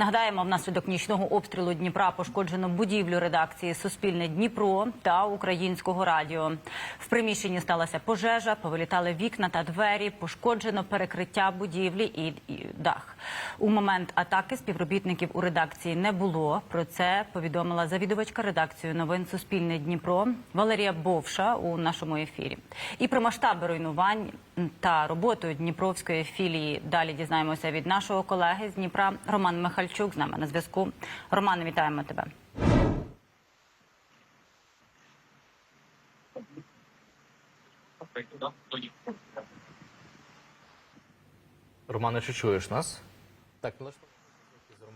Нагадаємо, внаслідок нічного обстрілу Дніпра пошкоджено будівлю редакції Суспільне Дніпро та Українського радіо. В приміщенні сталася пожежа, повилітали вікна та двері, пошкоджено перекриття будівлі і, дах. У момент атаки співробітників у редакції не було. Про це повідомила завідувачка редакції новин Суспільне Дніпро Валерія Бовша у нашому ефірі. І про масштаби руйнувань та роботу Дніпровської філії далі дізнаємося від нашого колеги з Дніпра Роман Михальчук з нами на зв'язку. Роман, вітаємо тебе. Романе, чи чуєш нас? Так, налаштовуємо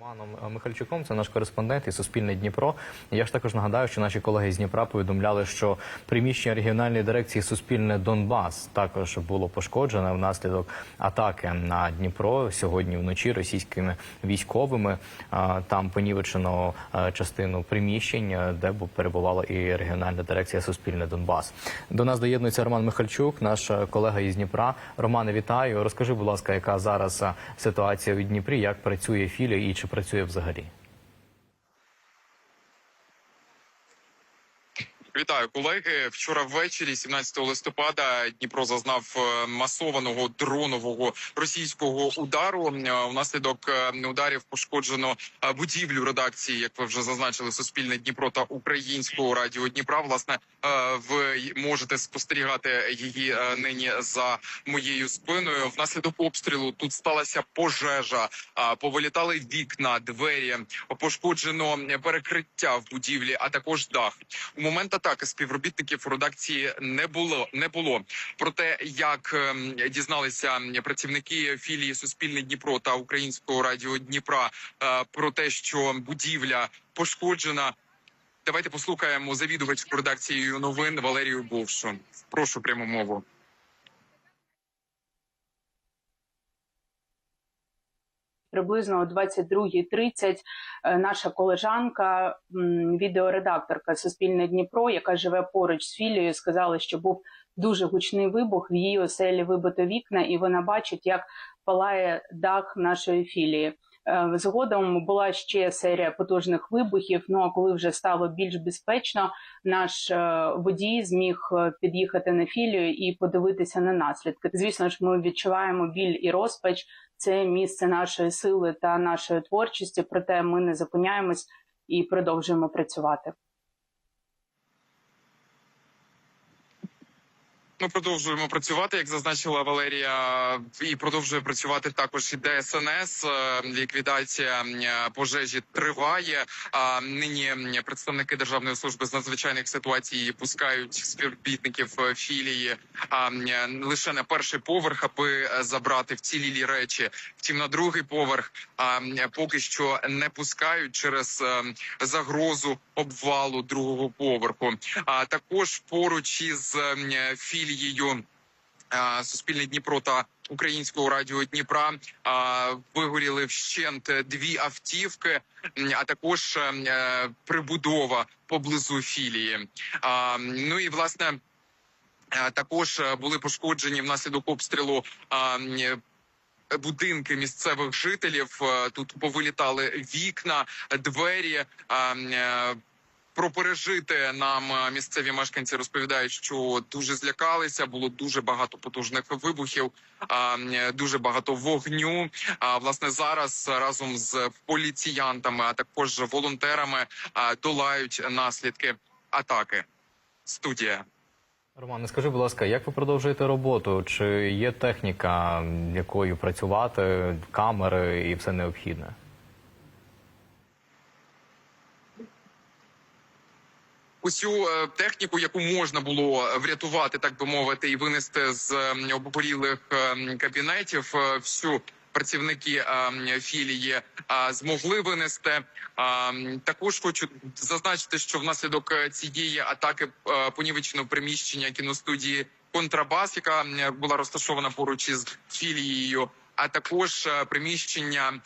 Романом е, Михальчуком, це наш кореспондент і Суспільне Дніпро. Я ж також нагадаю, що наші колеги з Дніпра повідомляли, що приміщення регіональної дирекції Суспільне Донбас також було пошкоджене внаслідок атаки на Дніпро сьогодні вночі російськими військовими. Там понівечено е, частину приміщень, е, де бу- перебувала і регіональна дирекція Суспільне Донбас. До нас доєднується Роман Михальчук, наш е, колега із Дніпра. Романе, вітаю. Розкажи, будь ласка, яка зараз е, ситуація у Дніпрі, як працює філія і чи працює взагалі? Вітаю колеги. Вчора ввечері, 17 листопада, Дніпро зазнав е, масованого дронового російського удару. Е, Внаслідок е, ударів пошкоджено будівлю редакції, як ви вже зазначили, Суспільне Дніпро та Українського радіо Дніпра. Власне, ви можете спостерігати її нині за моєю спиною. Внаслідок обстрілу тут сталася пожежа. Повилітали вікна, двері, пошкоджено перекриття в будівлі, а також дах. У момент атаки співробітників у редакції не було. Не було про те, як ем, дізналися працівники філії Суспільне Дніпро та Українського радіо Дніпра е, про те, що будівля пошкоджена. Давайте послухаємо завідувачку редакцією новин Валерію Бовшу. Прошу пряму мову. Приблизно о 22.30 е, наша колежанка, відеоредакторка Суспільне Дніпро, яка живе поруч з філією, сказала, що був дуже гучний вибух. В її оселі вибито вікна, і вона бачить, як палає дах нашої філії. Е, Згодом була ще серія потужних вибухів. Ну а коли вже стало більш безпечно, наш е, водій зміг е, під'їхати на філію і подивитися на наслідки. Звісно ж, ми відчуваємо біль і розпач. Це місце нашої сили та нашої творчості. Проте ми не зупиняємось і продовжуємо працювати. Ми продовжуємо працювати, як зазначила Валерія, і продовжує працювати також і ДСНС. Е, Ліквідація пожежі триває. А нині представники Державної служби з надзвичайних ситуацій пускають співробітників е, філії а, лише на перший поверх, аби е, забрати вцілілі речі. Втім, на другий поверх а, поки що не пускають через загрозу обвалу другого поверху. А також поруч із ем, філією Суспільне Дніпро та Українського радіо Дніпра вигоріли вщент дві автівки, а також ем, е, прибудова поблизу філії. Ну і власне. е, Також е, були пошкоджені внаслідок обстрілу будинки місцевих жителів. Тут повилітали вікна, двері. Про пережити нам е, місцеві мешканці розповідають, що дуже злякалися. Було дуже багато потужних вибухів, дуже багато вогню. А власне зараз разом з поліціянтами, а також волонтерами долають наслідки атаки. Студія. Романе, скажи, будь ласка, як ви продовжуєте роботу? Чи є техніка, якою працювати, камери і все необхідне? Усю е, техніку, яку можна було врятувати, так би мовити, і винести з обгорілих ем, кабінетів. е, Всю працівники філії змогли винести. Також хочу зазначити, що внаслідок е, цієї атаки е, понівечено приміщення кіностудії Контрабас, яка була розташована поруч із філією. А також е, приміщення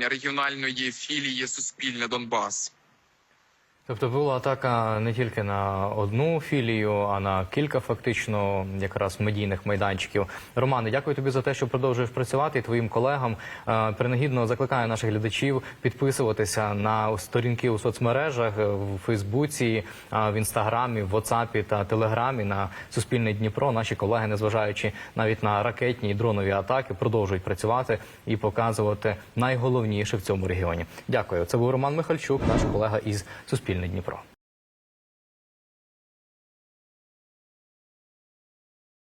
регіональної філії Суспільне Донбас. Тобто була атака не тільки на одну філію, а на кілька фактично якраз медійних майданчиків. Романе, дякую тобі за те, що продовжуєш працювати і твоїм колегам. Е, Принагідно закликаю наших глядачів підписуватися на сторінки у соцмережах е, в Фейсбуці, е, в інстаграмі, в Ватсапі та Телеграмі на Суспільне Дніпро. Наші колеги, незважаючи навіть на ракетні і дронові атаки, продовжують працювати і показувати найголовніше в цьому регіоні. Дякую. Це був Роман Михальчук, наш колега із Суспільне Дніпро.